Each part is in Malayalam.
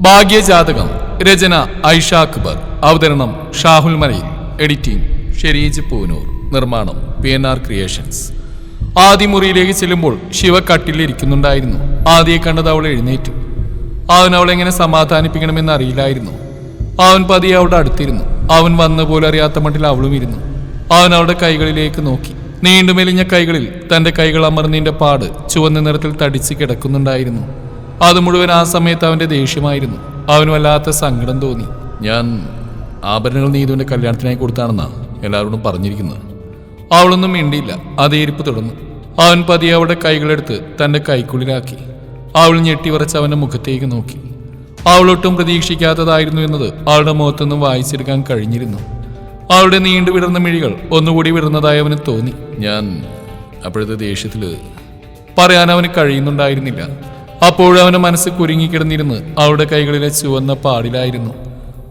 ഭാഗ്യജാതകം രചന ഐഷ അക്ബർ അവതരണം ഷാഹുൽ മലയിൽ എഡിറ്റിംഗ് ഷെരീജ് പൂനൂർ നിർമ്മാണം പി എൻ ആർ ക്രിയേഷൻസ്. ആദ്യ മുറിയിലേക്ക് ചെല്ലുമ്പോൾ ശിവ കട്ടിലിരിക്കുന്നുണ്ടായിരുന്നു ആദ്യയെ കണ്ടത് അവൾ എഴുന്നേറ്റു. അവൻ അവളെ എങ്ങനെ സമാധാനിപ്പിക്കണമെന്ന് അറിയില്ലായിരുന്നു. അവൻ പതിയെ അവളുടെ അടുത്തിരുന്നു. അവൻ വന്ന അറിയാത്ത മട്ടിൽ അവളും ഇരുന്നു. അവൻ അവളുടെ കൈകളിലേക്ക് നോക്കി. നീണ്ടുമെലിഞ്ഞ കൈകളിൽ തന്റെ കൈകൾ അമർന്നതിന്റെ പാട് ചുവന്ന നിറത്തിൽ തടിച്ച് കിടക്കുന്നുണ്ടായിരുന്നു. അത് മുഴുവൻ ആ സമയത്ത് അവന്റെ ദേഷ്യമായിരുന്നു. അവന് വല്ലാത്ത സങ്കടം തോന്നി. ഞാൻ ആഭരണങ്ങൾ നീതുവിന്റെ കല്യാണത്തിനായി കൊടുത്താണെന്നാണ് എല്ലാവരോടും പറഞ്ഞിരിക്കുന്നത്. അവളൊന്നും മിണ്ടിയില്ല. അതേ ഇരിപ്പ് തുടർന്നു. അവൻ പതിയെ അവളുടെ കൈകളെടുത്ത് തന്റെ കൈക്കുള്ളിലാക്കി. അവൾ ഞെട്ടി വരച്ച് അവന്റെ മുഖത്തേക്ക് നോക്കി. അവളൊട്ടും പ്രതീക്ഷിക്കാത്തതായിരുന്നു എന്നത് അവളുടെ മുഖത്തൊന്നും വായിച്ചെടുക്കാൻ കഴിഞ്ഞിരുന്നു. അവളുടെ നീണ്ടു വിടർന്ന മിഴികൾ ഒന്നുകൂടി വിടർന്നതായി അവന് തോന്നി. ഞാൻ അപ്പോഴത്തെ ദേഷ്യത്തിൽ പറയാൻ അവന് കഴിയുന്നുണ്ടായിരുന്നില്ല. അപ്പോഴും അവന്റെ മനസ്സ് കുരുങ്ങിക്കിടന്നിരുന്ന് അവളുടെ കൈകളിലെ ചുവന്ന പാടിലായിരുന്നു.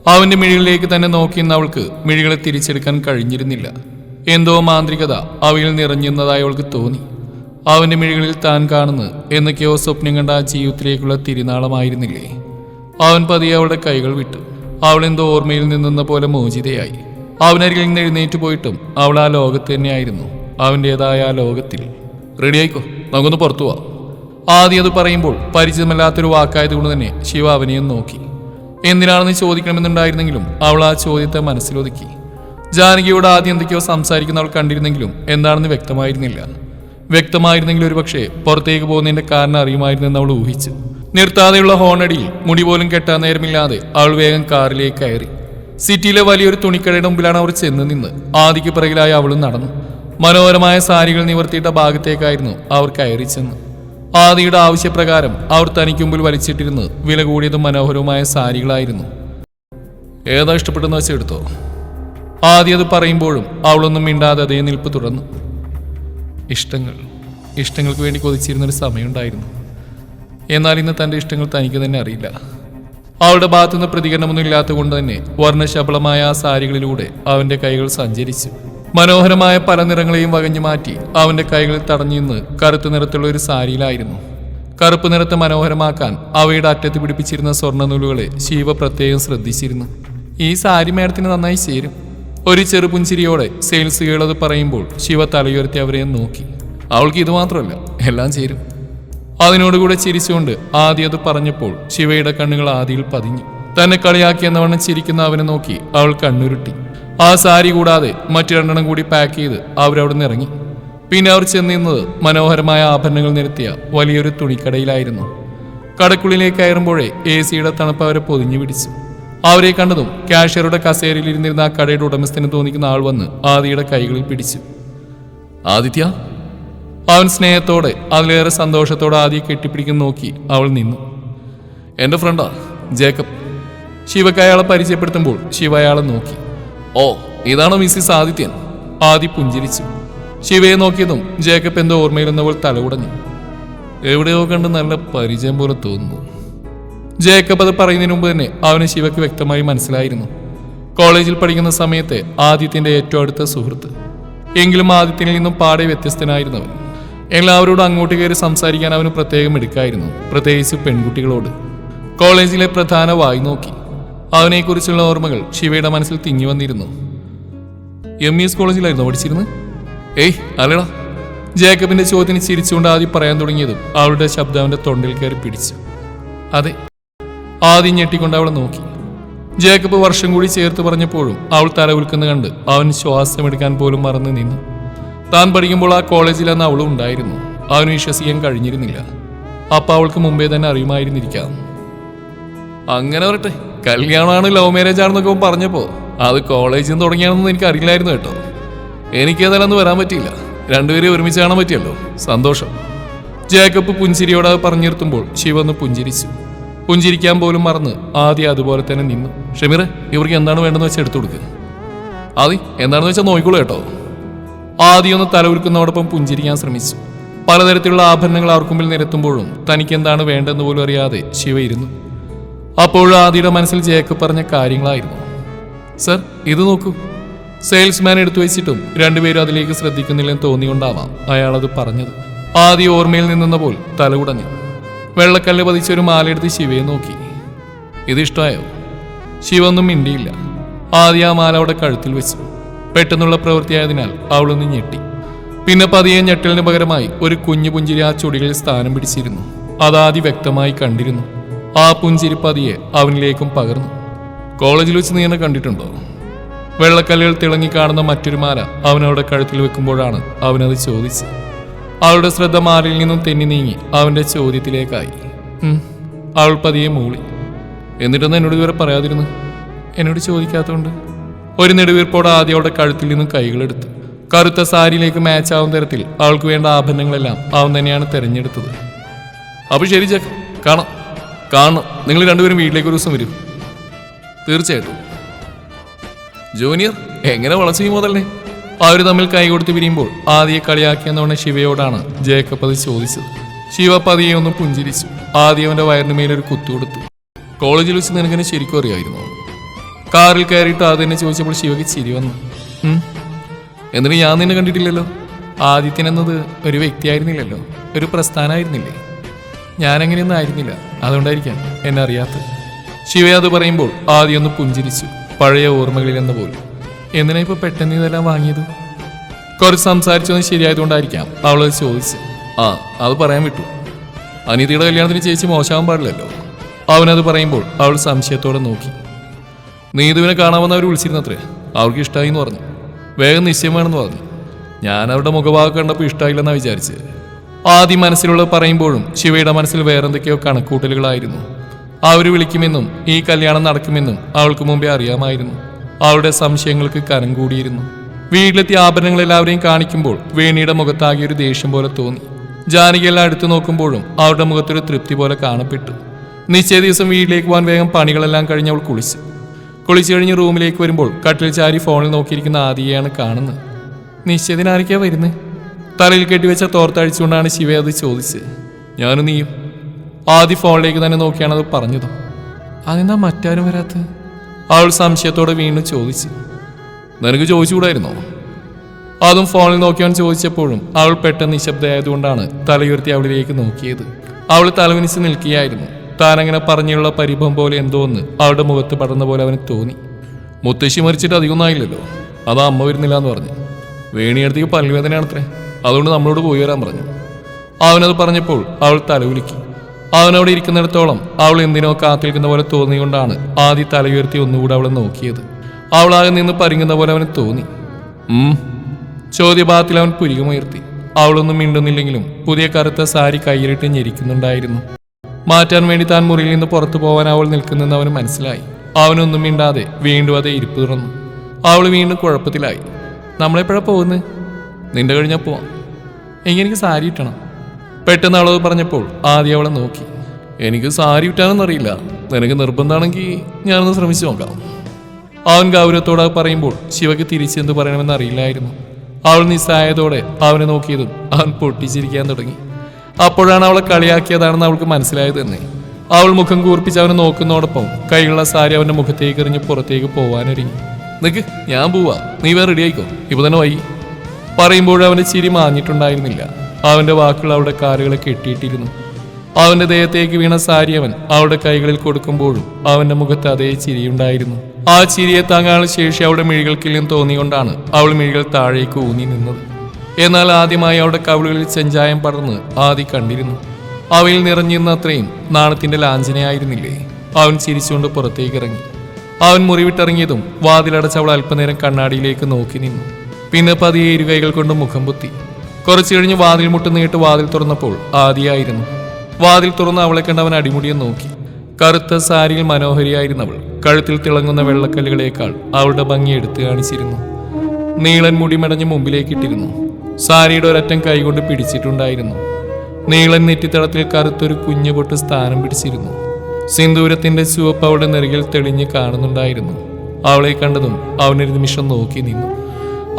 അവന്റെ മിഴികളിലേക്ക് തന്നെ നോക്കിയിരുന്ന അവൾക്ക് മിഴികളെ തിരിച്ചെടുക്കാൻ കഴിഞ്ഞിരുന്നില്ല. എന്തോ മാന്ത്രികത അവയിൽ നിറഞ്ഞിരുന്നതായി അവൾക്ക് തോന്നി. അവന്റെ മിഴികളിൽ താൻ കാണുന്നത് എന്നൊക്കെയോ സ്വപ്നം കണ്ട ആ ജീവിതത്തിലേക്കുള്ള തിരുനാളമായിരുന്നില്ലേ. അവൻ പതിയെ അവളുടെ കൈകൾ വിട്ടു. അവൾ എന്തോ ഓർമ്മയിൽ നിന്നെന്ന പോലെ മോചിതയായി. അവനരികിൽ നിന്ന് എഴുന്നേറ്റ് പോയിട്ടും അവൾ ആ ലോകത്ത് തന്നെയായിരുന്നു. അവന്റെതായ ആ ലോകത്തിൽ. റെഡിയായിക്കോ നമുക്കൊന്ന് പുറത്തു പോവാം. ആദ്യം അത് പറയുമ്പോൾ പരിചിതമല്ലാത്തൊരു വാക്കായതുകൊണ്ട് തന്നെ ശിവ അവനെയും നോക്കി. എന്തിനാണെന്ന് ചോദിക്കണമെന്നുണ്ടായിരുന്നെങ്കിലും അവൾ ആ ചോദ്യത്തെ മനസ്സിലൊതുക്കി. ജാനകിയോട് ആദ്യം എന്തൊക്കെയോ സംസാരിക്കുന്ന അവൾ കണ്ടിരുന്നെങ്കിലും എന്താണെന്ന് വ്യക്തമായിരുന്നില്ല. വ്യക്തമായിരുന്നെങ്കിൽ ഒരുപക്ഷെ പുറത്തേക്ക് പോകുന്നതിന്റെ കാരണം അറിയുമായിരുന്നെന്ന് അവൾ ഊഹിച്ചു. നിർത്താതെയുള്ള ഹോണടിയിൽ മുടി പോലും കെട്ടാൻ നേരമില്ലാതെ അവൾ വേഗം കാറിലേക്ക് കയറി. സിറ്റിയിലെ വലിയൊരു തുണിക്കടയുടെ മുമ്പിലാണ് അവർ ചെന്ന് നിന്ന് ആദിക്ക് പിറകിലായി അവളും നടന്നു. മനോഹരമായ സാരികൾ നിവർത്തിയിട്ട ഭാഗത്തേക്കായിരുന്നു അവർ കയറി ചെന്ന്. ആദിയുടെ ആവശ്യപ്രകാരം അവർ തനിക്ക് മുമ്പിൽ വലിച്ചിട്ടിരുന്ന് വില കൂടിയതും മനോഹരവുമായ സാരികളായിരുന്നു. ഏതാ ഇഷ്ടപ്പെട്ടെന്ന് വെച്ചാൽ എടുത്തോ ആദ്യം അത് പറയുമ്പോഴും അവളൊന്നും മിണ്ടാതെ അതേ നിൽപ്പ് തുടർന്നു. ഇഷ്ടങ്ങൾ ഇഷ്ടങ്ങൾക്ക് വേണ്ടി കൊതിച്ചിരുന്നൊരു സമയമുണ്ടായിരുന്നു. എന്നാൽ ഇന്ന് തന്റെ ഇഷ്ടങ്ങൾ തനിക്ക് തന്നെ അറിയില്ല. അവളുടെ ഭാഗത്തുനിന്ന് പ്രതികരണമൊന്നും ഇല്ലാത്തതുകൊണ്ട് തന്നെ വർണശബളമായ ആ സാരികളിലൂടെ അവന്റെ കൈകൾ സഞ്ചരിച്ചു. മനോഹരമായ പല നിറങ്ങളെയും വകഞ്ഞു മാറ്റി അവന്റെ കൈകളിൽ തടഞ്ഞു നിന്ന് കറുത്ത നിറത്തുള്ള ഒരു സാരിയിലായിരുന്നു. കറുപ്പ് നിറത്തെ മനോഹരമാക്കാൻ അവയുടെ അറ്റത്ത് പിടിപ്പിച്ചിരുന്ന സ്വർണനൂലുകളെ ശിവ പ്രത്യേകം ശ്രദ്ധിച്ചിരുന്നു. ഈ സാരി മേഡത്തിന് നന്നായി ചേരും. ഒരു ചെറുപുഞ്ചിരിയോടെ സെയിൽസ് ഗേൾ പറയുമ്പോൾ ശിവ തലയുയർത്തി അവരെ നോക്കി. അവൾക്ക് ഇത് മാത്രമല്ല എല്ലാം ചേരും. അതിനോടുകൂടെ ചിരിച്ചുകൊണ്ട് ആദ്യം അത് പറഞ്ഞപ്പോൾ ശിവയുടെ കണ്ണുകൾ ആദിയിൽ പതിഞ്ഞു. തന്നെ കളിയാക്കിയെന്നവണ്ണം ചിരിക്കുന്ന അവനെ നോക്കി അവൾ കണ്ണുരുട്ടി. ആ സാരി കൂടാതെ മറ്റു രണ്ടെണ്ണം കൂടി പാക്ക് ചെയ്ത് അവരവിടെ നിന്ന് ഇറങ്ങി. പിന്നെ അവർ ചെന്നിരുന്നത് മനോഹരമായ ആഭരണങ്ങൾ നിരത്തിയ വലിയൊരു തുണിക്കടയിലായിരുന്നു. കടക്കുള്ളിലേക്ക് കയറുമ്പോഴേ എ സിയുടെ തണുപ്പ് അവരെ പൊതിഞ്ഞു പിടിച്ചു. അവരെ കണ്ടതും കാഷ്യറുടെ കസേരയിൽ ഇരുന്നിരുന്ന ആ കടയുടെ ഉടമസ്ഥന് തോന്നിക്കുന്ന ആൾ വന്ന് ആദിയുടെ കൈകളിൽ പിടിച്ചു. ആദിത്യ? അവൻ സ്നേഹത്തോടെ അതിലേറെ സന്തോഷത്തോടെ ആദ്യം കെട്ടിപ്പിടിക്കുന്ന നോക്കി അവൾ നിന്നു. എന്റെ ഫ്രണ്ടാ ജേക്കബ്. ശിവക്ക് അയാളെ പരിചയപ്പെടുത്തുമ്പോൾ ശിവ അയാളെ നോക്കി. ഓ ഇതാണോ മിസ്സിസ് ആദിത്യൻ. ആദി പുഞ്ചിരിച്ചു. ശിവയെ നോക്കിയതും ജേക്കബ് എന്തോ ഓർമ്മയിലെന്നവൾ തലകുടഞ്ഞു. എവിടെയോ കണ്ട് നല്ല പരിചയം പോലെ തോന്നുന്നു. ജേക്കബ് അത് പറയുന്നതിന് മുമ്പ് തന്നെ അവന് ശിവയ്ക്ക് വ്യക്തമായി മനസ്സിലായിരുന്നു. കോളേജിൽ പഠിക്കുന്ന സമയത്തെ ആദിത്യന്റെ ഏറ്റവും അടുത്ത സുഹൃത്ത്. എങ്കിലും ആദിത്യനിൽ നിന്നും പാടെ വ്യത്യസ്തനായിരുന്നവൻ എല്ലാവരോടും അങ്ങോട്ട് കയറി സംസാരിക്കാൻ അവന് പ്രത്യേകം എടുക്കായിരുന്നു പ്രത്യേകിച്ച് പെൺകുട്ടികളോട്. കോളേജിലെ പ്രധാന വായി നോക്കി. അവനെക്കുറിച്ചുള്ള ഓർമ്മകൾ ശിവയുടെ മനസ്സിൽ തിങ്ങി വന്നിരുന്നു. എം ഇ എസ് കോളേജിലായിരുന്നു പഠിച്ചിരുന്നത്? ഏയ് അല്ലടാ. ജേക്കബിന്റെ ചോദ്യത്തിന് ചിരിച്ചുകൊണ്ട് ആദ്യം പറയാൻ തുടങ്ങിയതും അവളുടെ ശബ്ദം അവന്റെ തൊണ്ടിൽ കയറി പിടിച്ചു. അതെ. ആദ്യം ഞെട്ടിക്കൊണ്ട് അവളെ നോക്കി. ജേക്കബ് വർഷം കൂടി ചേർത്ത് പറഞ്ഞപ്പോഴും അവൾ തല ഉൽക്കുന്ന കണ്ട് അവൻ ശ്വാസമെടുക്കാൻ പോലും മറന്നു നിന്നു. താൻ പഠിക്കുമ്പോൾ ആ കോളേജിലെന്ന് അവളും ഉണ്ടായിരുന്നു. അവന് വിശ്വസിക്കാൻ കഴിഞ്ഞിരുന്നില്ല. അപ്പൊ അവൾക്ക് മുമ്പേ തന്നെ അറിയുമായിരുന്നിരിക്കാം. അങ്ങനെ പറട്ടെ കല്യാണമാണ് ലവ് മാരേജ് ആണെന്നൊക്കെ പറഞ്ഞപ്പോ അത് കോളേജിൽ നിന്ന് തുടങ്ങിയാണെന്ന് എനിക്ക് അറിയില്ലായിരുന്നു കേട്ടോ. എനിക്ക് ഏതായാലും വരാൻ പറ്റിയില്ല. രണ്ടുപേരെയും ഒരുമിച്ച് കാണാൻ പറ്റിയല്ലോ. സന്തോഷം. ജേക്കബ് പുഞ്ചിരിയോട് പറഞ്ഞു നിർത്തുമ്പോൾ ശിവ ഒന്ന് പുഞ്ചിരിച്ചു. പുഞ്ചിരിക്കാൻ പോലും മറന്ന് ആദ്യം അതുപോലെ തന്നെ നിന്നു. ഷമീർ ഇവർക്ക് എന്താണ് വേണ്ടതെന്ന് വെച്ചാൽ എടുത്തു കൊടുക്കുക ആദി എന്താണെന്ന് വെച്ചാൽ നോക്കിക്കോളൂ കേട്ടോ. ആദ്യം ഒന്ന് തല തലവുരുക്കുന്നതോടൊപ്പം പുഞ്ചിരിക്കാൻ ശ്രമിച്ചു. പലതരത്തിലുള്ള ആഭരണങ്ങൾ ആർക്കുമ്പിൽ നിരത്തുമ്പോഴും തനിക്ക് എന്താണ് വേണ്ടതെന്ന് പോലും അറിയാതെ ശിവ ഇരുന്നു. അപ്പോഴും ആദിയുടെ മനസ്സിൽ ജേക്കബ് പറഞ്ഞ കാര്യങ്ങളായിരുന്നു. സർ ഇത് നോക്കൂ. സെയിൽസ്മാൻ എടുത്തു വെച്ചിട്ടും രണ്ടുപേരും അതിലേക്ക് ശ്രദ്ധിക്കുന്നില്ലെന്ന് തോന്നിയുണ്ടാവാം അത് പറഞ്ഞത്. ആദി ഓർമ്മയിൽ നിന്നെന്ന പോൽ തലകുടഞ്ഞു. വെള്ളക്കല്ല് പതിച്ച ഒരു മാലയെടുത്ത് ശിവയെ നോക്കി. ഇതിഷ്ടമായോ ശിവൊന്നും ശിവ മിണ്ടിയില്ല. ആദ്യ ആ മാല അവിടെ കഴുത്തിൽ വെച്ചു. പെട്ടെന്നുള്ള പ്രവൃത്തിയായതിനാൽ അവളൊന്ന് ഞെട്ടി. പിന്നെ പതിയെ ഞെട്ടലിന് പകരമായി ഒരു കുഞ്ഞു പുഞ്ചിരി ആ ചുടികളിൽ സ്ഥാനം പിടിച്ചിരുന്നു. അതാദി വ്യക്തമായി കണ്ടിരുന്നു. ആ പുഞ്ചിരി പതിയെ അവനിലേക്കും പകർന്നു. കോളേജിൽ വെച്ച് നീ എന്നെ കണ്ടിട്ടുണ്ടോ? വെള്ളക്കല്ലുകൾ തിളങ്ങി കാണുന്ന മറ്റൊരു മാല അവനവിടെ കഴുത്തിൽ വെക്കുമ്പോഴാണ് അവനത് ചോദിച്ചത്. അവളുടെ ശ്രദ്ധ മാലയിൽ നിന്നും തെന്നി നീങ്ങി അവന്റെ ചോദ്യത്തിലേക്കായി. അവൾ പതിയെ മൂളി. എന്നിട്ടൊന്നും എന്നോട് ഇതുവരെ പറയാതിരുന്നു. എന്നോട് ചോദിക്കാത്തതുകൊണ്ട്. ഒരു നെടുവീർപ്പോടെ ആദ്യം അവളുടെ കഴുത്തിൽ നിന്നും കൈകളെടുത്തു കറുത്ത സാരിയിലേക്ക് മാച്ച് ആവുന്ന തരത്തിൽ അവൾക്ക് വേണ്ട ആഭരണങ്ങളെല്ലാം അവൻ തന്നെയാണ് തിരഞ്ഞെടുത്തത്. അപ്പൊ ശരി ചക്ക കാണാം. കാണണം നിങ്ങൾ രണ്ടുപേരും വീട്ടിലേക്ക് ഒരു ദിവസം വരും. തീർച്ചയായിട്ടും. ജൂനിയർ എങ്ങനെ വളച്ചു മുതലേ അവർ തമ്മിൽ കൈ കൊടുത്ത് പിരിയുമ്പോൾ ആദ്യ കളിയാക്കിയെന്നോണ ശിവയോടാണ് ജേക്കബ് അത് ചോദിച്ചത്. ശിവ പതിയെ ഒന്ന് പുഞ്ചിരിച്ചു. ആദ്യം അവന്റെ വയറിന് മേലൊരു കുത്തു കൊടുത്തു. കോളേജിൽ വെച്ച് നിനക്കെന്നെ ശരിക്കും അറിയായിരുന്നു കാറിൽ കയറിയിട്ട് ആദ്യം ചോദിച്ചപ്പോൾ ശിവയ്ക്ക് ചിരി വന്നു. എന്നിട്ട് ഞാൻ നിന്നെ കണ്ടിട്ടില്ലല്ലോ. ആദിത്യൻ എന്നത് ഒരു വ്യക്തിയായിരുന്നില്ലല്ലോ. ഒരു പ്രസ്ഥാനമായിരുന്നില്ലേ ഞാനങ്ങനെയൊന്നും ആയിരുന്നില്ല. അതുകൊണ്ടായിരിക്കാം എന്നെ അറിയാത്തത്. ശിവ അത് പറയുമ്പോൾ ആദ്യം ഒന്ന് പുഞ്ചിരിച്ചു. പഴയ ഓർമ്മകളിൽ എന്ന പോലും. എന്തിനാ ഇപ്പൊ പെട്ടെന്ന് ഇതെല്ലാം വാങ്ങിയത്? കുറച്ച് സംസാരിച്ചൊന്നും ശരിയായതുകൊണ്ടായിരിക്കാം അവളത് ചോദിച്ചു ആ അത് പറയാൻ വിട്ടു. അനീതിയുടെ കല്യാണത്തിന് ചേച്ചി മോശമാവാൻ പാടില്ലല്ലോ. അവനത് പറയുമ്പോൾ അവൾ സംശയത്തോടെ നോക്കി. നീതുവിനെ കാണാമെന്ന് അവർ വിളിച്ചിരുന്നത്രേ. അവർക്ക് ഇഷ്ടമായി എന്ന് പറഞ്ഞു. വേഗം നിശ്ചയം വേണമെന്ന് പറഞ്ഞു. ഞാൻ അവരുടെ മുഖഭാഗം കണ്ടപ്പോൾ ഇഷ്ടമായില്ലെന്നാണ് വിചാരിച്ചത്. ആദ്യം മനസ്സിലുള്ളത് പറയുമ്പോഴും ശിവയുടെ മനസ്സിൽ വേറെന്തൊക്കെയോ കണക്കൂട്ടലുകളായിരുന്നു. അവർ വിളിക്കുമെന്നും ഈ കല്യാണം നടക്കുമെന്നും അവൾക്ക് മുമ്പേ അറിയാമായിരുന്നു. അവളുടെ സംശയങ്ങൾക്ക് കനം കൂടിയിരുന്നു. വീട്ടിലെത്തിയ ആഭരണങ്ങൾ എല്ലാവരെയും കാണിക്കുമ്പോൾ വേണിയുടെ മുഖത്താകെ ഒരു ദേഷ്യം പോലെ തോന്നി. ജാനകിയെല്ലാം അടുത്ത് നോക്കുമ്പോഴും അവരുടെ മുഖത്തൊരു തൃപ്തി പോലെ കാണപ്പെട്ടു. നിശ്ചയ ദിവസം വീട്ടിലേക്ക് പോകാൻ വേഗം പണികളെല്ലാം കഴിഞ്ഞ് അവൾ കുളിച്ചു. കുളിച്ചു കഴിഞ്ഞ് റൂമിലേക്ക് വരുമ്പോൾ കട്ടിൽ ചാരി ഫോണിൽ നോക്കിയിരിക്കുന്ന ആദിയെയാണ് കാണുന്നത്. നിശ്ചയത്തിനാരൊക്കെയാണ് വരുന്നത് തലയിൽ കെട്ടിവെച്ച തോർത്തഴിച്ചുകൊണ്ടാണ് ശിവ അത് ചോദിച്ചത്. ഞാനും നീയും. ആദ്യ ഫോണിലേക്ക് തന്നെ നോക്കിയാണ് അത് പറഞ്ഞത്. അതെന്താ മറ്റാരും വരാത്ത അവൾ സംശയത്തോടെ വീണ്ടും ചോദിച്ചു. നിനക്ക് ചോദിച്ചുകൂടായിരുന്നോ? അതും ഫോണിൽ നോക്കിയവൻ ചോദിച്ചപ്പോഴും അവൾ പെട്ടെന്ന് നിശബ്ദയായതുകൊണ്ടാണ് തലയുയർത്തി അവളിലേക്ക് നോക്കിയത്. അവൾ തലവിനിച്ച് നിൽക്കുകയായിരുന്നു. താൻ അങ്ങനെ പറഞ്ഞുള്ള പരിഭവം പോലെ എന്തോന്ന് അവളുടെ മുഖത്ത് പടർന്ന പോലെ അവന് തോന്നി. മുത്തശ്ശി മരിച്ചിട്ട് അധികമൊന്നും ആയില്ലല്ലോ. അതാ അമ്മ വരുന്നില്ല എന്ന് പറഞ്ഞു. വേണിയെടുത്തേക്ക് പല്ലുവേദനയാണത്രേ. അതുകൊണ്ട് നമ്മളോട് പോയി വരാൻ പറഞ്ഞു. അവനത് പറഞ്ഞപ്പോൾ അവൾ തലകുലുക്കി. അവനവിടെ ഇരിക്കുന്നിടത്തോളം അവൾ എന്തിനോ കാത്തിരിക്കുന്ന പോലെ തോന്നിയുകൊണ്ടാണ് ആദ്യ തല ഉയർത്തി ഒന്നുകൂടെ അവളെ നോക്കിയത്. അവളാകെ നിന്ന് പരിങ്ങുന്ന പോലെ അവന് തോന്നി. ചോദ്യഭാഗത്തിൽ അവൻ പുരികമുയർത്തി. അവളൊന്നും മിണ്ടുന്നില്ലെങ്കിലും പുതിയ കറുത്ത സാരി കയ്യിലിട്ട് ഞെരിക്കുന്നുണ്ടായിരുന്നു. മാറ്റാൻ വേണ്ടി താൻ മുറിയിൽ നിന്ന് പുറത്തു പോകാൻ അവൾ നിൽക്കുന്നെന്ന് അവന് മനസ്സിലായി. അവനൊന്നും മിണ്ടാതെ വീണ്ടും അതേ ഇരിപ്പ് തുറന്നു അവൾ വീണ്ടും കുഴപ്പത്തിലായി. നമ്മളെപ്പോഴാണ് പോകുന്നത് നിന്റെ കഴിഞ്ഞാൽ പോവാം. എനിക്ക് സാരി കിട്ടണം പെട്ടെന്ന് അവളത് പറഞ്ഞപ്പോൾ ആദ്യം അവളെ നോക്കി. എനിക്ക് സാരി കിട്ടാനൊന്നും അറിയില്ല. നിനക്ക് നിർബന്ധമാണെങ്കിൽ ഞാനൊന്ന് ശ്രമിച്ചു നോക്കാം. അവൻ ഗൗരവത്തോടെ പറയുമ്പോൾ ശിവയ്ക്ക് തിരിച്ചെന്ത് പറയണമെന്ന് അറിയില്ലായിരുന്നു. അവൾ നിസ്സായതോടെ അവനെ നോക്കിയതും അവൻ പൊട്ടിച്ചിരിക്കാൻ തുടങ്ങി. അപ്പോഴാണ് അവളെ കളിയാക്കിയതാണെന്ന് അവൾക്ക് മനസ്സിലായത് തന്നെ. അവൾ മുഖം കൂർപ്പിച്ച് അവനെ നോക്കുന്നതോടൊപ്പം കൈയുള്ള സാരി അവന്റെ മുഖത്തേക്ക് എറിഞ്ഞ് പുറത്തേക്ക് പോവാനൊരുങ്ങി. നിക്ക് ഞാൻ പോവാ. നീ വേറെ റെഡി ആയിക്കോ. ഇപ്പൊ തന്നെ വൈകി. പറയുമ്പോഴും അവന്റെ ചിരി മാഞ്ഞിട്ടുണ്ടായിരുന്നില്ല. അവന്റെ വാക്കുകൾ അവളുടെ കാലുകളെ കെട്ടിയിട്ടിരുന്നു. അവന്റെ ദേഹത്തേക്ക് വീണ സാരി അവൻ അവളുടെ കൈകളിൽ കൊടുക്കുമ്പോഴും അവന്റെ മുഖത്ത് അതേ ചിരിയുണ്ടായിരുന്നു. ആ ചിരിയെ താങ്ങാനുള്ള ശേഷി അവളുടെ മിഴികൾക്കിൽ നിന്ന് തോന്നിക്കൊണ്ടാണ് അവൾ മിഴികൾ താഴേക്ക് ഊന്നി നിന്നത്. എന്നാൽ ആദ്യമായി അവളുടെ കവിളുകളിൽ ചെഞ്ചായം പടർന്ന് ആദി കണ്ടിരുന്നു. അവയിൽ നിറഞ്ഞിരുന്ന അത്രയും നാണത്തിന്റെ ലാഞ്ചനയായിരുന്നില്ലേ? അവൻ ചിരിച്ചുകൊണ്ട് പുറത്തേക്ക് ഇറങ്ങി. അവൻ മുറിവിട്ടിറങ്ങിയതും വാതിലടച്ച് അവൾ അല്പനേരം കണ്ണാടിയിലേക്ക് നോക്കി നിന്നു. പിന്നെ പതിയെ ഇരുകൈകൾ കൊണ്ട് മുഖം പൊത്തി. കുറച്ചു കഴിഞ്ഞ് വാതിൽ മുട്ട് നീട്ട് വാതിൽ തുറന്നപ്പോൾ ആദിയായിരുന്നു. വാതിൽ തുറന്ന് അവളെ കണ്ടവൻ അടിമുടിയെ നോക്കി. കറുത്ത സാരിയിൽ മനോഹരിയായിരുന്നവൾ. കഴുത്തിൽ തിളങ്ങുന്ന വെള്ളക്കല്ലുകളേക്കാൾ അവളുടെ ഭംഗി എടുത്തു കാണിച്ചിരുന്നു. നീളൻ മുടി മെടഞ്ഞ് മുമ്പിലേക്കിട്ടിരുന്നു. സാരിയുടെ ഒരറ്റം കൈകൊണ്ട് പിടിച്ചിട്ടുണ്ടായിരുന്നു. നീളൻ നെറ്റിത്തടത്തിൽ കറുത്തൊരു കുഞ്ഞു പൊട്ട് സ്ഥാനം പിടിച്ചിരുന്നു. സിന്ദൂരത്തിന്റെ ചുവപ്പ് അവളുടെ നെറുകിൽ തെളിഞ്ഞ് കാണുന്നുണ്ടായിരുന്നു. അവളെ കണ്ടതും അവനൊരു നിമിഷം നോക്കി നിന്നു.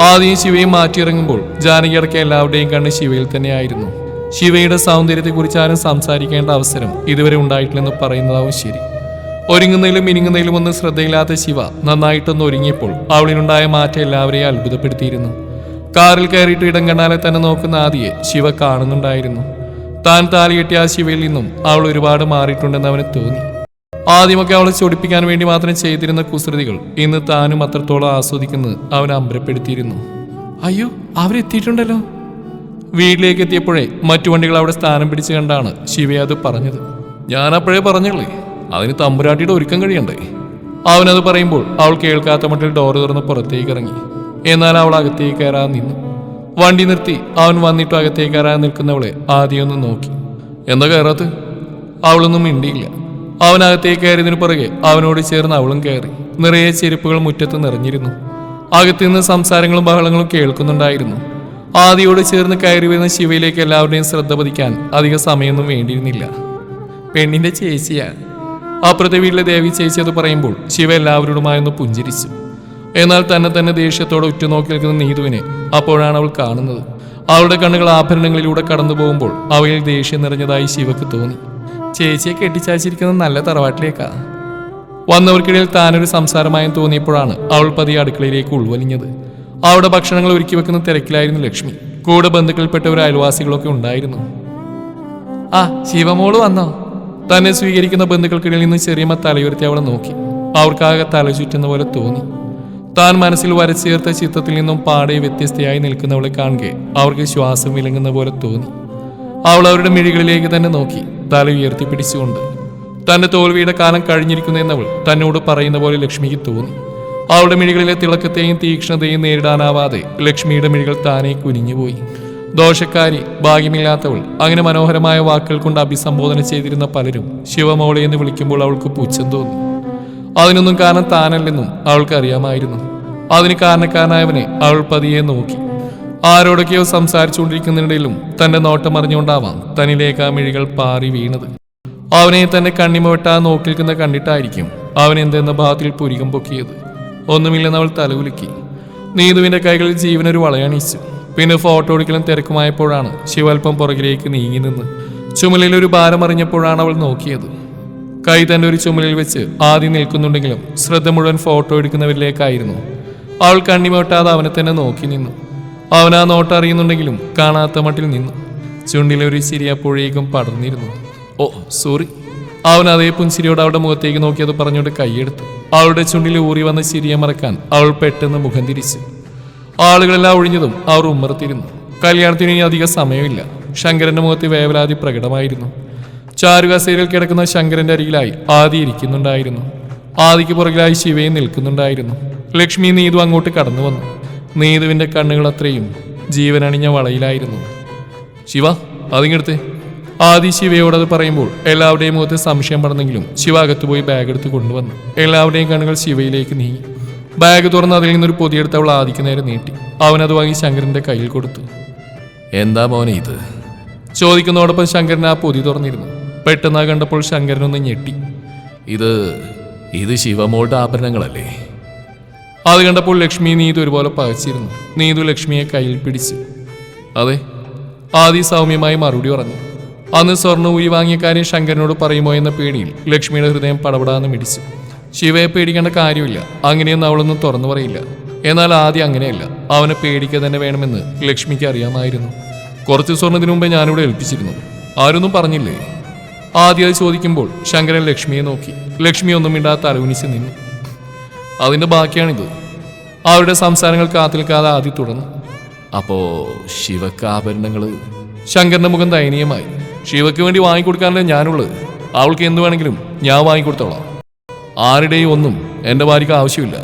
ആദ്യം ശിവയെ മാറ്റിയിറങ്ങുമ്പോൾ ജാനകിയടക്കം എല്ലാവരുടെയും കണ്ണ് ശിവയിൽ തന്നെയായിരുന്നു. ശിവയുടെ സൗന്ദര്യത്തെക്കുറിച്ച് ആരും സംസാരിക്കേണ്ട അവസരം ഇതുവരെ ഉണ്ടായിട്ടില്ലെന്ന് പറയുന്നതാവും ശരി. ഒരുങ്ങുന്നതിലും മിനുങ്ങുന്നതിലും ഒന്നും ശ്രദ്ധയില്ലാത്ത ശിവ നന്നായിട്ടൊന്ന് ഒരുങ്ങിയപ്പോൾ അവളിനുണ്ടായ മാറ്റം എല്ലാവരെയും അത്ഭുതപ്പെടുത്തിയിരുന്നു. കാറിൽ കയറിയിട്ട് ഇടം കണ്ടാലെ തന്നെ നോക്കുന്ന ആദിയെ ശിവ കാണുന്നുണ്ടായിരുന്നു. താൻ താലി കെട്ടിയ ആ ശിവയിൽ നിന്നും അവൾ ഒരുപാട് മാറിയിട്ടുണ്ടെന്ന് അവന് തോന്നി. ആദ്യമൊക്കെ അവളെ ചൊടിപ്പിക്കാൻ വേണ്ടി മാത്രം ചെയ്തിരുന്ന കുസൃതികൾ ഇന്ന് താനും അത്രത്തോളം ആസ്വദിക്കുന്നത് അവൻ അമ്പരപ്പെടുത്തിയിരുന്നു. അയ്യോ അവരെത്തിയിട്ടുണ്ടല്ലോ. വീട്ടിലേക്ക് എത്തിയപ്പോഴേ മറ്റു വണ്ടികൾ അവിടെ സ്ഥാനം പിടിച്ചു കണ്ടാണ് ശിവ അത് പറഞ്ഞത്. ഞാനപ്പോഴേ പറഞ്ഞല്ലേ അതിന് തമ്പുരാട്ടിയുടെ ഒരുക്കം കഴിയണ്ടേ? അവനത് പറയുമ്പോൾ അവൾ കേൾക്കാത്ത മട്ടിൽ ഡോർ തുറന്ന് പുറത്തേക്ക് ഇറങ്ങി. എന്നാൽ അവൾ അകത്തേക്ക് കയറാൻ നിന്നു. വണ്ടി നിർത്തി അവൻ വന്നിട്ട് അകത്തേക്ക് കയറാൻ നിൽക്കുന്നവളെ ആദ്യം ഒന്ന് നോക്കി. എന്താ കയറാത്ത് അവളൊന്നും മിണ്ടിയില്ല. അവനകത്തേക്ക് കയറിയതിനു പുറകെ അവനോട് ചേർന്ന് അവളും കയറി. നിറയെ ചെരുപ്പുകൾ മുറ്റത്ത് നിറഞ്ഞിരുന്നു. അകത്തുനിന്ന് സംസാരങ്ങളും ബഹളങ്ങളും കേൾക്കുന്നുണ്ടായിരുന്നു. ആദിയോട് ചേർന്ന് കയറി വരുന്ന ശിവയിലേക്ക് എല്ലാവരുടെയും ശ്രദ്ധ പതിക്കാൻ അധിക സമയമൊന്നും വേണ്ടിയിരുന്നില്ല. പെണ്ണിന്റെ ചേച്ചിയാ അപ്പുറത്തെ വീട്ടിലെ ദേവി ചേച്ചി അത് പറയുമ്പോൾ ശിവ എല്ലാവരോടുമായൊന്ന് പുഞ്ചിരിച്ചു. എന്നാൽ തന്നെ തന്നെ ദേഷ്യത്തോടെ ഉറ്റുനോക്കി നിൽക്കുന്ന നീതുവിനെ അപ്പോഴാണ് അവൾ കാണുന്നത്. അവളുടെ കണ്ണുകൾ ആഭരണങ്ങളിലൂടെ കടന്നു പോകുമ്പോൾ അവയിൽ ദേഷ്യം നിറഞ്ഞതായി ശിവക്ക് തോന്നി. ചേച്ചിയെ കെട്ടിച്ചയച്ചിരിക്കുന്നത് നല്ല തറവാട്ടിലേക്കാ. വന്നവർക്കിടയിൽ താനൊരു സംസാരമായും തോന്നിയപ്പോഴാണ് അവൾ പതിയെ അടുക്കളയിലേക്ക് ഉൾവലിഞ്ഞത്. അവിടെ ഭക്ഷണങ്ങൾ ഒരുക്കി വെക്കുന്ന തിരക്കിലായിരുന്നു ലക്ഷ്മി. കൂടെ ബന്ധുക്കളിൽപ്പെട്ട ഒരു അയൽവാസികളൊക്കെ ഉണ്ടായിരുന്നു. ആ ശിവമോൾ വന്നോ? തന്നെ സ്വീകരിക്കുന്ന ബന്ധുക്കൾക്കിടയിൽ നിന്ന് ചെറിയമ്മ തലയുയർത്തി അവളെ നോക്കി. അവർക്കാകെ തല ചുറ്റുന്ന പോലെ തോന്നി. താൻ മനസ്സിൽ വരച്ചേർത്ത ചിത്രത്തിൽ നിന്നും പാടെ വ്യത്യസ്തയായി നിൽക്കുന്നവളെ കാണുകെ അവർക്ക് ശ്വാസം വിലങ്ങുന്ന പോലെ തോന്നി. അവൾ അവരുടെ മിഴികളിലേക്ക് തന്നെ നോക്കി. തല ഉയർത്തിപ്പിടിച്ചുകൊണ്ട് തന്റെ തോൽവിയുടെ കാലം കഴിഞ്ഞിരിക്കുന്നു എന്നവൾ തന്നോട് പറയുന്ന പോലെ ലക്ഷ്മിക്ക് തോന്നി. അവളുടെ മിഴികളിലെ തിളക്കത്തെയും തീക്ഷ്ണതയും നേരിടാനാവാതെ ലക്ഷ്മിയുടെ മിഴികൾ താനേ കുനിഞ്ഞുപോയി. ദോഷക്കാരി ഭാഗ്യമില്ലാത്തവൾ അങ്ങനെ മനോഹരമായ വാക്കുകൾ കൊണ്ട് അഭിസംബോധന ചെയ്തിരുന്ന പലരും ശിവമോളെ എന്ന് വിളിക്കുമ്പോൾ അവൾക്ക് പുച്ഛം തോന്നി. അതിനൊന്നും കാരണം താനല്ലെന്നും അവൾക്കറിയാമായിരുന്നു. അതിന് കാരണക്കാരനായവനെ അവൾ പതിയെ നോക്കി. ആരോടൊക്കെയോ സംസാരിച്ചുകൊണ്ടിരിക്കുന്നതിനിടയിലും തന്റെ നോട്ടം അറിഞ്ഞുകൊണ്ടാവാം തന്നിലേക്ക് ആ മിഴികൾ പാറി വീണത്. അവനെ തന്റെ കണ്ണിമ നോക്കിൽക്കുന്ന കണ്ടിട്ടായിരിക്കും അവൻ എന്തെന്ന ഭാഗത്തിൽ പുരികം പൊക്കിയത്. ഒന്നുമില്ലെന്ന് അവൾ തലകുലുക്കി. നീതുവിന്റെ കൈകളിൽ ജീവനൊരു വളയണിച്ചു പിന്നെ ഫോട്ടോ എടുക്കലും തിരക്കുമായപ്പോഴാണ് ശിവൽപ്പം പുറകിലേക്ക് നീങ്ങി നിന്ന് ചുമലിൽ ഒരു ഭാരം അറിഞ്ഞപ്പോഴാണ് അവൾ നോക്കിയത്. കൈ തന്റെ ഒരു ചുമലിൽ വെച്ച് ആദ്യം നിൽക്കുന്നുണ്ടെങ്കിലും ശ്രദ്ധ മുഴുവൻ ഫോട്ടോ എടുക്കുന്നവരിലേക്കായിരുന്നു. അവൾ കണ്ണിമൊട്ടാതെ അവനെ തന്നെ നോക്കി നിന്നു. അവൻ ആ നോട്ട് അറിയുന്നുണ്ടെങ്കിലും കാണാത്ത മട്ടിൽ നിന്നു. ചുണ്ടിലെ ഒരു ചിരി അപ്പോഴേക്കും പടർന്നിരുന്നു. ഓ സോറി. അവൻ അതേ പുൻചിരിയോട് അവളുടെ മുഖത്തേക്ക് നോക്കി അത് പറഞ്ഞുകൊണ്ട് കൈയെടുത്തു. അവളുടെ ചുണ്ടിൽ ഊറി വന്ന ചിരിയെ മറക്കാൻ അവൾ പെട്ടെന്ന് മുഖം തിരിച്ചു. ആളുകളെല്ലാം ഒഴിഞ്ഞതും അവർ ഉമ്മർത്തിരുന്നു കല്യാണത്തിന് ഇനി അധിക സമയമില്ല. ശങ്കരന്റെ മുഖത്ത് വേവലാതി പ്രകടമായിരുന്നു. ചാരുകസേരയിൽ കിടക്കുന്ന ശങ്കരന്റെ അരികിലായി ആദി ഇരിക്കുന്നുണ്ടായിരുന്നു. ആദിക്ക് പുറകിലായി ശിവയും നിൽക്കുന്നുണ്ടായിരുന്നു. ലക്ഷ്മി നീതു അങ്ങോട്ട് കടന്നു വന്നു നീതുവിന്റെ കണ്ണുകൾ അത്രയും ജീവനണിഞ്ഞ വളയിലായിരുന്നു. ശിവ അതിങ്ങെടുത്ത്. ആദി ശിവയോട് അത് പറയുമ്പോൾ എല്ലാവരുടെയും മുഖത്ത് സംശയം പറഞ്ഞെങ്കിലും ശിവ അകത്തുപോയി ബാഗ് എടുത്ത് കൊണ്ടുവന്നു. എല്ലാവരുടെയും കണ്ണുകൾ ശിവയിലേക്ക് നീങ്ങി. ബാഗ് തുറന്ന് അതിൽ നിന്നൊരു പൊതിയെടുത്ത് അവൾ ആദിക്ക് നേരെ നീട്ടി. അവനത് വാങ്ങി ശങ്കരന്റെ കയ്യിൽ കൊടുത്തു. എന്താ മോനെ ഇത്? ചോദിക്കുന്നതോടൊപ്പം ശങ്കരൻ ആ പൊതി തുറന്നിരുന്നു. പെട്ടെന്ന് കണ്ടപ്പോൾ ശങ്കരനൊന്ന് ഞെട്ടി. ഇത് ഇത് ശിവമോളുടെ ആഭരണങ്ങളല്ലേ? അത് കണ്ടപ്പോൾ ലക്ഷ്മി നീതു ഒരുപോലെ പകച്ചിരുന്നു. നീതു ലക്ഷ്മിയെ കയ്യിൽ പിടിച്ചു. അതെ ആദി സൗമ്യമായി മറുപടി പറഞ്ഞു. അന്ന് സ്വർണ ഊരി വാങ്ങിയ കാര്യം ശങ്കരനോട് പറയുമോ എന്ന പേടിയിൽ ലക്ഷ്മിയുടെ ഹൃദയം പടപടാന്ന് മിടിച്ചു. ശിവയെ പേടിക്കേണ്ട കാര്യമില്ല. അങ്ങനെയൊന്നും അവളൊന്നും തുറന്നു പറയില്ല. എന്നാൽ ആദ്യം അങ്ങനെയല്ല. അവനെ പേടിക്കുക തന്നെ വേണമെന്ന് ലക്ഷ്മിക്ക് അറിയാമായിരുന്നു. കുറച്ച് സ്വർണത്തിന് മുമ്പേ ഞാനിവിടെ ഏൽപ്പിച്ചിരുന്നു. ആരൊന്നും പറഞ്ഞില്ലേ? ആദ്യം ചോദിക്കുമ്പോൾ ശങ്കരൻ ലക്ഷ്മിയെ നോക്കി. ലക്ഷ്മി ഒന്നും മിണ്ടാതെ തലകുനിച്ച് നിന്നു. അതിന്റെ ബാക്കിയാണിത്. അവരുടെ സംസാരങ്ങൾ കാത്തിൽക്കാതെ ആദ്യം തുടർന്നു. അപ്പോ ശിവക്ക് ആഭരണങ്ങൾ ശങ്കറിന്റെ മുഖം ദയനീയമായി. ശിവക്ക് വേണ്ടി വാങ്ങിക്കൊടുക്കാനല്ലേ ഞാനുള്ളത്. അവൾക്ക് എന്ത് വേണമെങ്കിലും ഞാൻ വാങ്ങിക്കൊടുത്തോളാം. ആരുടെയും ഒന്നും എന്റെ ഭാര്യയ്ക്ക് ആവശ്യമില്ല.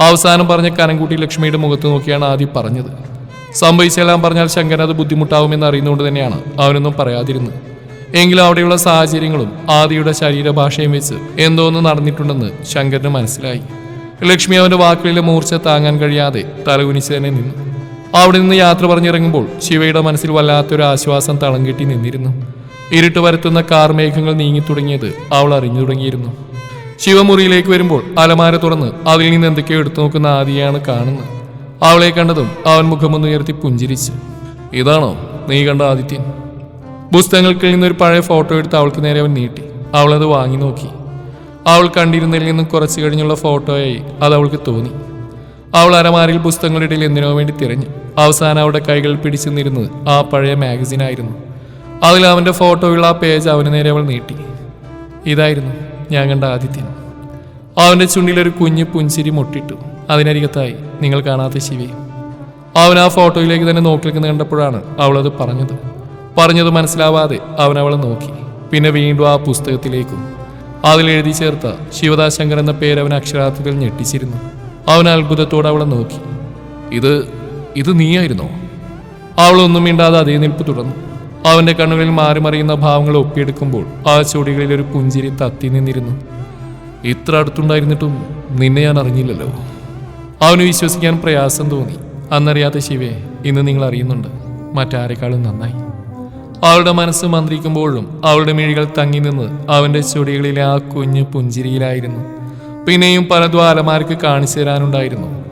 അവസാനം പറഞ്ഞ കനംകൂട്ടി ലക്ഷ്മിയുടെ മുഖത്ത് നോക്കിയാണ് ആദ്യം പറഞ്ഞത്. സംഭവിച്ചെല്ലാം പറഞ്ഞാൽ ശങ്കരൻ അത് ബുദ്ധിമുട്ടാവുമെന്ന് അറിയുന്നതുകൊണ്ട് തന്നെയാണ് അവനൊന്നും പറയാതിരുന്നത്. എങ്കിലും അവിടെയുള്ള സാഹചര്യങ്ങളും ആദിയുടെ ശരീരഭാഷയും വെച്ച് എന്തോ ഒന്ന് നടന്നിട്ടുണ്ടെന്ന് ശങ്കരന് മനസ്സിലായി. ലക്ഷ്മി അവന്റെ വാക്കുകളിലെ മൂർച്ച താങ്ങാൻ കഴിയാതെ തലകുനിച്ച് തന്നെ നിന്നു. അവിടെ നിന്ന് യാത്ര പറഞ്ഞിറങ്ങുമ്പോൾ ശിവയുടെ മനസ്സിൽ വല്ലാത്തൊരു ആശ്വാസം തളം കെട്ടി നിന്നിരുന്നു. ഇരുട്ട് വരുത്തുന്ന കാർമേഘങ്ങൾ നീങ്ങി തുടങ്ങിയത് അവൾ അറിഞ്ഞു തുടങ്ങിയിരുന്നു. ശിവമുറിയിലേക്ക് വരുമ്പോൾ അലമാര തുറന്ന് അതിൽ നിന്ന് എന്തൊക്കെയോ എടുത്തു നോക്കുന്ന ആദിയാണ് കാണുന്നത്. അവളെ കണ്ടതും അവൻ മുഖമൊന്നുയർത്തി പുഞ്ചിരിച്ചു. ഇതാണോ നീ കണ്ട ആദിത്യൻ? പുസ്തകങ്ങളിൽ ഒരു പഴയ ഫോട്ടോ എടുത്ത് അവൾക്ക് നേരെ അവൻ നീട്ടി. അവളത് വാങ്ങി നോക്കി. അവൾ കണ്ടിരുന്നതിൽ നിന്നും കുറച്ച് കഴിഞ്ഞുള്ള ഫോട്ടോയായി അത് അവൾക്ക് തോന്നി. അവൾ അരമാരിൽ പുസ്തകങ്ങളുടെ ഇടയിൽ എന്തിനോ വേണ്ടി തിരഞ്ഞു. അവസാനം അവളുടെ കൈകൾ പിടിച്ചു ആ പഴയ മാഗസിനായിരുന്നു അതിൽ അവന്റെ ഫോട്ടോയുള്ള ആ പേജ് അവന് നേരെ അവൾ നീട്ടി. ഇതായിരുന്നു ഞാൻ കണ്ട ആദിത്യൻ അവന്റെ ചുണ്ടിലൊരു കുഞ്ഞു പുഞ്ചിരി മുട്ടിട്ടു. അതിനരികത്തായി നിങ്ങൾ കാണാത്ത ശിവയും അവൻ ആ ഫോട്ടോയിലേക്ക് തന്നെ നോക്കി നിൽക്കുന്ന കണ്ടപ്പോഴാണ് അവളത് പറഞ്ഞത്. പറഞ്ഞത് മനസ്സിലാവാതെ അവൻ അവളെ നോക്കി. പിന്നെ വീണ്ടും ആ പുസ്തകത്തിലേക്കും. അതിൽ എഴുതി ചേർത്ത ശിവദാശങ്കർ എന്ന പേര് അവൻ അക്ഷരാർത്ഥത്തിൽ ഞെട്ടിച്ചിരുന്നു. അവൻ അത്ഭുതത്തോടെ അവളെ നോക്കി. ഇത് ഇത് നീയായിരുന്നോ? അവളൊന്നും മിണ്ടാതെ അതേ നിൽപ്പ് തുടർന്നു. അവന്റെ കണ്ണുകളിൽ മാറി മറിയുന്ന ഭാവങ്ങൾ ഒപ്പിയെടുക്കുമ്പോൾ ആ ചുടികളിൽ ഒരു പുഞ്ചിരി തത്തി നിന്നിരുന്നു. ഇത്ര അടുത്തുണ്ടായിരുന്നിട്ടും നിന്നെ ഞാൻ അറിഞ്ഞില്ലല്ലോ. അവന് വിശ്വസിക്കാൻ പ്രയാസം തോന്നി. അന്നറിയാത്ത ശിവയെ ഇന്ന് നിങ്ങൾ അറിയുന്നുണ്ട്. മറ്റാരെക്കാളും നന്നായി. അവളുടെ മനസ്സ് മന്ത്രിക്കുമ്പോഴും അവളുടെ മിഴികൾ തങ്ങി നിന്ന് അവന്റെ ചുടികളിലെ ആ കുഞ്ഞു പുഞ്ചിരിയിലായിരുന്നു. പിന്നെയും പല ദ്വാരമാർക്ക് കാണിച്ചു തരാനുണ്ടായിരുന്നു.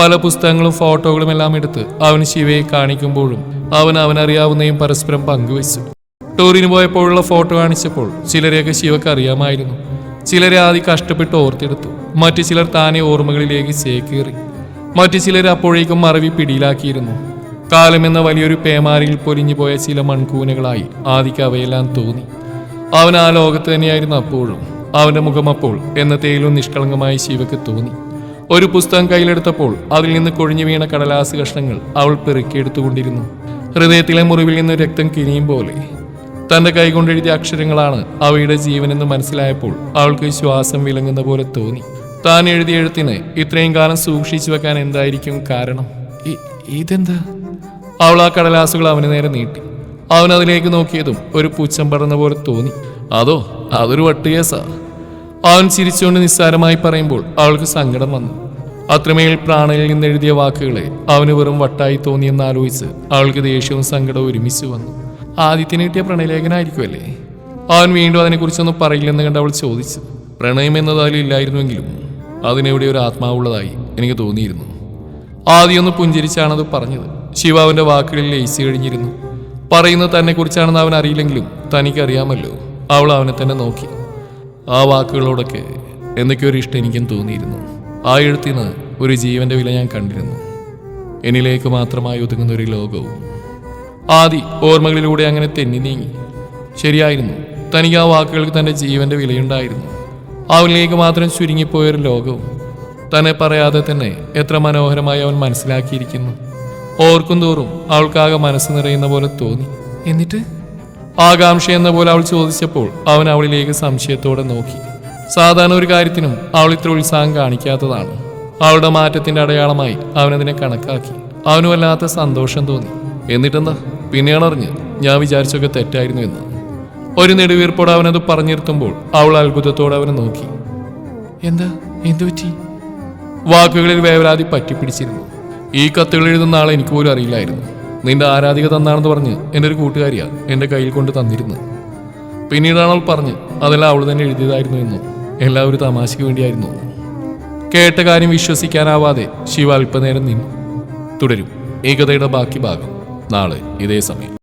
പല പുസ്തകങ്ങളും ഫോട്ടോകളും എല്ലാം എടുത്ത് അവൻ ശിവയെ കാണിക്കുമ്പോഴും അവൻ അവനറിയാവുന്നതും പരസ്പരം പങ്കുവച്ചു. ടൂറിന് പോയപ്പോഴുള്ള ഫോട്ടോ കാണിച്ചപ്പോൾ ചിലരെയൊക്കെ ശിവക്ക് അറിയാമായിരുന്നു. ചിലരെ ആദ്യം കഷ്ടപ്പെട്ട് ഓർത്തെടുത്തു. മറ്റു ചിലർ താനെ ഓർമ്മകളിലേക്ക് ചേക്കേറി. മറ്റു ചിലർ അപ്പോഴേക്കും മറവി പിടിയിലാക്കിയിരുന്നു. കാലമെന്ന വലിയൊരു പേമാരിയിൽ പൊലിഞ്ഞു പോയ ചില മൺകൂനകളായി ആദിക്ക് അവയെല്ലാം തോന്നി. അവൻ ആ ലോകത്ത് തന്നെയായിരുന്നു അപ്പോഴും. അവന്റെ മുഖം അപ്പോൾ എന്നത്തേലും നിഷ്കളങ്കമായി ശിവക്ക് തോന്നി. ഒരു പുസ്തകം കയ്യിലെടുത്തപ്പോൾ അതിൽ നിന്ന് കൊഴിഞ്ഞു വീണ കടലാസ് കഷ്ണങ്ങൾ അവൾ പെറുക്കിയെടുത്തുകൊണ്ടിരുന്നു. ഹൃദയത്തിലെ മുറിവിൽ നിന്ന് രക്തം കിനിയും പോലെ. തന്റെ കൈകൊണ്ടെഴുതിയ അക്ഷരങ്ങളാണ് അവയുടെ ജീവനെന്ന് മനസ്സിലായപ്പോൾ അവൾക്ക് ശ്വാസം വിലങ്ങുന്ന പോലെ തോന്നി. താൻ എഴുതിയ എഴുത്തിന് ഇത്രയും കാലം സൂക്ഷിച്ചു വെക്കാൻ എന്തായിരിക്കും കാരണം? ഇതെന്താ? അവൾ ആ കടലാസുകൾ അവന് നേരെ നീട്ടി. അവൻ അതിലേക്ക് നോക്കിയതും ഒരു പൂച്ചം പറഞ്ഞ പോലെ തോന്നി. അതോ അതൊരു വട്ടുകേസാ? അവൻ ചിരിച്ചുകൊണ്ട് നിസ്സാരമായി പറയുമ്പോൾ അവൾക്ക് സങ്കടം വന്നു. അത്രമേൽ പ്രാണയിൽ നിന്ന് എഴുതിയ വാക്കുകളെ അവന് വെറും വട്ടായി തോന്നിയെന്ന് ആലോചിച്ച് അവൾക്ക് ദേഷ്യവും സങ്കടവും ഒരുമിച്ച് വന്നു. ആദിത്യന് കിട്ടിയ പ്രണയലേഖനായിരിക്കുമല്ലേ? അവൻ വീണ്ടും അതിനെക്കുറിച്ചൊന്നും പറയില്ലെന്ന് കണ്ട് അവൾ ചോദിച്ചു. പ്രണയം എന്നത് അതിലില്ലായിരുന്നുവെങ്കിലും അതിനെവിടെ ഒരു ആത്മാവുള്ളതായി എനിക്ക് തോന്നിയിരുന്നു. ആദ്യമൊന്ന് പുഞ്ചിരിച്ചാണത് പറഞ്ഞത്. ശിവ അവന്റെ വാക്കുകളിൽ ലയിച്ചു കഴിഞ്ഞിരുന്നു. പറയുന്നത് തന്നെ കുറിച്ചാണെന്ന് അവൻ അറിയില്ലെങ്കിലും തനിക്കറിയാമല്ലോ. അവൾ അവനെ തന്നെ നോക്കി. ആ വാക്കുകളോടൊക്കെ എന്തൊക്കെയോ ഒരു ഇഷ്ടം എനിക്കും തോന്നിയിരുന്നു. ആ എഴുത്തിന് ഒരു ജീവന്റെ വില ഞാൻ കണ്ടിരുന്നു. എന്നിലേക്ക് മാത്രമായി ഒതുങ്ങുന്ന ഒരു ലോകവും. ആദി ഓർമ്മകളിലൂടെ അങ്ങനെ തെന്നി നീങ്ങി. ശരിയായിരുന്നു. തനിക്ക് ആ വാക്കുകൾക്ക് തന്റെ ജീവന്റെ വിലയുണ്ടായിരുന്നു. അവനിലേക്ക് മാത്രം ചുരുങ്ങിപ്പോയൊരു ലോകവും. തന്നെ പറയാതെ തന്നെ എത്ര മനോഹരമായി അവൻ മനസ്സിലാക്കിയിരിക്കുന്നു. ഓർക്കും തോറും അവൾക്കാകെ മനസ്സ് നിറയുന്ന പോലെ തോന്നി. എന്നിട്ട്? ആകാംക്ഷ എന്ന പോലെ അവൾ ചോദിച്ചപ്പോൾ അവൻ അവളിലേക്ക് സംശയത്തോടെ നോക്കി. സാധാരണ ഒരു കാര്യത്തിനും അവൾ ഇത്ര ഉത്സാഹം കാണിക്കാത്തതാണ്. അവളുടെ മാറ്റത്തിന്റെ അടയാളമായി അവനതിനെ കണക്കാക്കി. അവന് വല്ലാത്ത സന്തോഷം തോന്നി. എന്നിട്ടെന്താ? പിന്നെയാണ് അറിഞ്ഞത്. ഞാൻ വിചാരിച്ചൊക്കെ തെറ്റായിരുന്നു എന്ന്. ഒരു നെടുവീർപ്പോടെ അവനത് പറഞ്ഞിരുത്തുമ്പോൾ അവൾ അത്ഭുതത്തോടെ അവനെ നോക്കി. എന്താ? എന്തു പറ്റി വാക്കുകളിൽ വേവലാതി പറ്റിപ്പിടിച്ചിരുന്നു. ഈ കത്തുകൾ എഴുതുന്ന ആളെ എനിക്ക് പോലും അറിയില്ലായിരുന്നു. നിന്റെ ആരാധിക തന്നാണെന്ന് പറഞ്ഞ് എന്റെ ഒരു കൂട്ടുകാരിയാണ് എന്റെ കയ്യിൽ കൊണ്ട് തന്നിരുന്നത്. പിന്നീടാണ് അവൾ പറഞ്ഞ് അതെല്ലാം അവൾ തന്നെ എഴുതിയതായിരുന്നു എന്നും. എല്ലാം ഒരു തമാശയ്ക്ക് വേണ്ടിയായിരുന്നു. കേട്ട കാര്യം വിശ്വസിക്കാനാവാതെ ശിവ അല്പനേരം നിന്നു. തുടരും. ഈ കഥയുടെ ബാക്കി ഭാഗം. നാളെ ഇതേ സമയം.